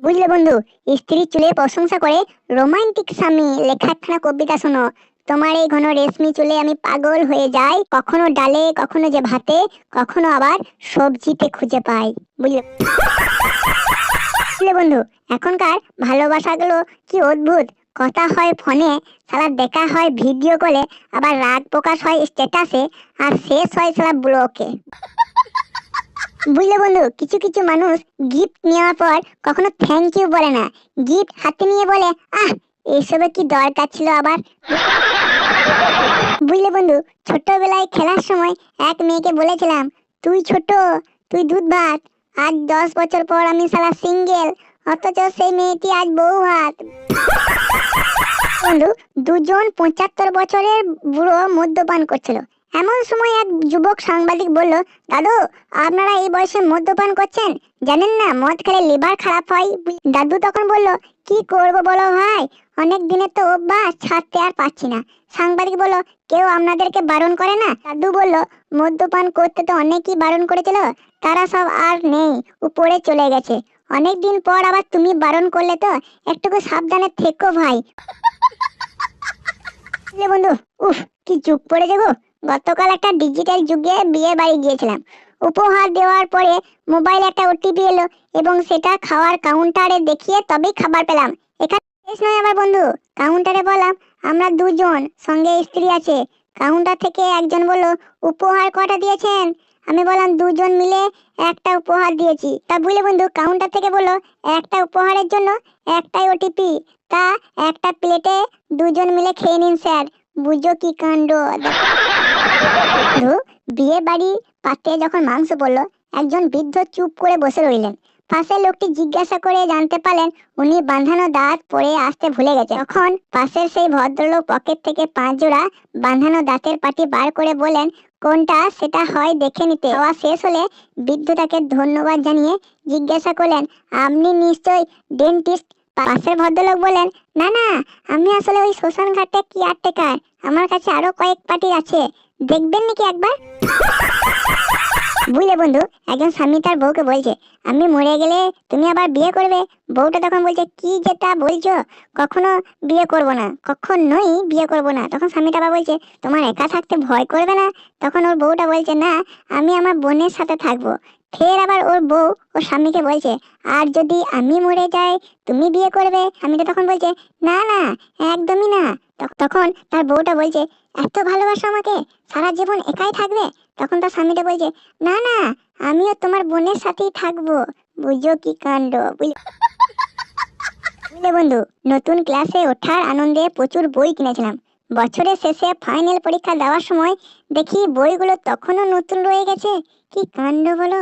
বুঝলে বন্ধু স্ত্রী চুলে প্রশংসা করে রোমান্টিক স্বামী লেখা একখানা কবিতা শোনো। তোমার এই ঘন রেশমি চুলে আমি পাগল হয়ে যাই। কখনো ডালে, কখনো যে ভাতে, কখনো আবার সবজিতে খুঁজে পাই। বুঝলে? বুঝলে বন্ধু, এখনকার ভালোবাসাগুলো কি অদ্ভুত? কথা হয় ফোনে, সালা দেখা হয় ভিডিও কলে, আবার রাগ প্রকাশ হয় স্ট্যাটাসে আর শেষ হয় সালা ব্লকে। বুঝলে বন্ধু, কিছু কিছু মানুষ গিফট নেওয়ার পর কখনো থ্যাংক ইউ বলে না। গিফট হাতে নিয়ে বলে, আহ, এসবে কি দরকার ছিল আবার? বুঝলে বন্ধু ছোটবেলায় খেলার সময় এক মেয়েকে বলেছিলাম, তুই ছোট, তুই দুধ ভাত আজ দশ বছর পর আমি সালা সিঙ্গেল অথচ সেই মেয়েটি আজ বউ ভাত বন্ধু, দুজন পঁচাত্তর বছরের বুড়ো মদ্যপান করছিল। এমন সময় এক যুবক সাংবাদিক বলল, দাদু, আপনারা এই বয়সে মদ্যপান করছেন? জানেন না, মদ খেলে লিভার খারাপ হয়? দাদু তখন বলল, কি করব বলো ভাই? অনেক দিনের তো অভ্যাস, ছাড়তে আর পাচ্ছি না। সাংবাদিক বলল, কেউ আপনাদেরকে বারণ করে না? দাদু বলল মদ্যপান করতে তো অনেকেই বারণ করেছিল, তারা সব আর নেই, উপরে চলে গেছে। অনেক দিন পর আবার তুমি বারণ করলে তো একটুকু সাবধানে থেকো ভাই। বন্ধু, উফ, কি চুপ পড়েছে গো গতকাল একটা ডিজিটাল যুগে বিয়ে বাড়ি গিয়েছিলাম। উপহার দেওয়ার পরে মোবাইলে একটা ওটিপি এলো এবং সেটা খাওয়ার কাউন্টারে দেখিয়ে তবেই খাবার পেলাম। এখানে শেষ নয় আমার বন্ধু। কাউন্টারে বললাম, আমরা দুজন, সঙ্গে স্ত্রী আছে। কাউন্টার থেকে একজন বলল, উপহার কটা দিয়েছেন? আমি বললাম, দুজন মিলে একটা উপহার দিয়েছি। তা বুঝলে বন্ধু কাউন্টার থেকে বলল, একটা উপহারের জন্য একটাই ওটিপি তা একটা প্লেটে দুজন মিলে খেয়ে নিন, স্যার। বুঝো কি কাণ্ড? বিয়ে বাড়ি পাতে যখন মাংস পড়ল, একজন বৃদ্ধ চুপ করে বসে রইলেন। পাশের লোকটি জিজ্ঞাসা করে জানতে পারলেন, উনি বাঁধানো দাঁত পরে আসতে ভুলে গেছে। তখন পাশের সেই ভদ্রলোক পকেট থেকে পাঁচ জোড়া বাঁধানো দাঁতের পাটি বার করে বলেন কোনটা? সেটা হয় দেখে নিতে। খাওয়া শেষ হলে বৃদ্ধ তাকে ধন্যবাদ জানিয়ে জিজ্ঞাসা করলেন, আপনি নিশ্চয়ই ডেন্টিস্ট? পাশের ভদ্রলোক বলেন, না না, আমি আসলে ওই শ্মশান ঘাটে কি আমার কাছে আরও কয়েক পার্টি আছে। দেখবেন নাকি একবার? বুঝলে বন্ধু, একজন স্বামী তার বউকে বলছে, আমি মরে গেলে তুমি আবার বিয়ে করবে? বউটা তখন বলছে, কি যেটা বলছো? কখনো বিয়ে করব না, কখনোই বিয়ে করব না। তখন স্বামীটা আবার বলছে, তোমার একা থাকতে ভয় করবে না? তখন ওর বউটা বলছে, না, আমি আমার বোনের সাথে থাকব। ফের আবার ওর বউ ওর স্বামীকে বলছে, আর যদি আমি মরে যাই, তুমি বিয়ে করবে? স্বামীটা তখন বলছে, না না, একদমই না। তখন তার বউটা বলছে, এত ভালোবাসো আমাকে? সারা জীবন একাই থাকবে? তখন তার স্বামীটা বলছে, না না, আমিও তোমার বোনের সাথেই থাকব। বুঝো কি কাণ্ড, বুঝলে? বন্ধু, নতুন ক্লাসে ওঠার আনন্দে প্রচুর বই কিনেছিলাম। বছরের শেষে ফাইনাল পরীক্ষা দেওয়ার সময় দেখি বইগুলো তখনও নতুন রয়ে গেছে। কি কাণ্ড বলো?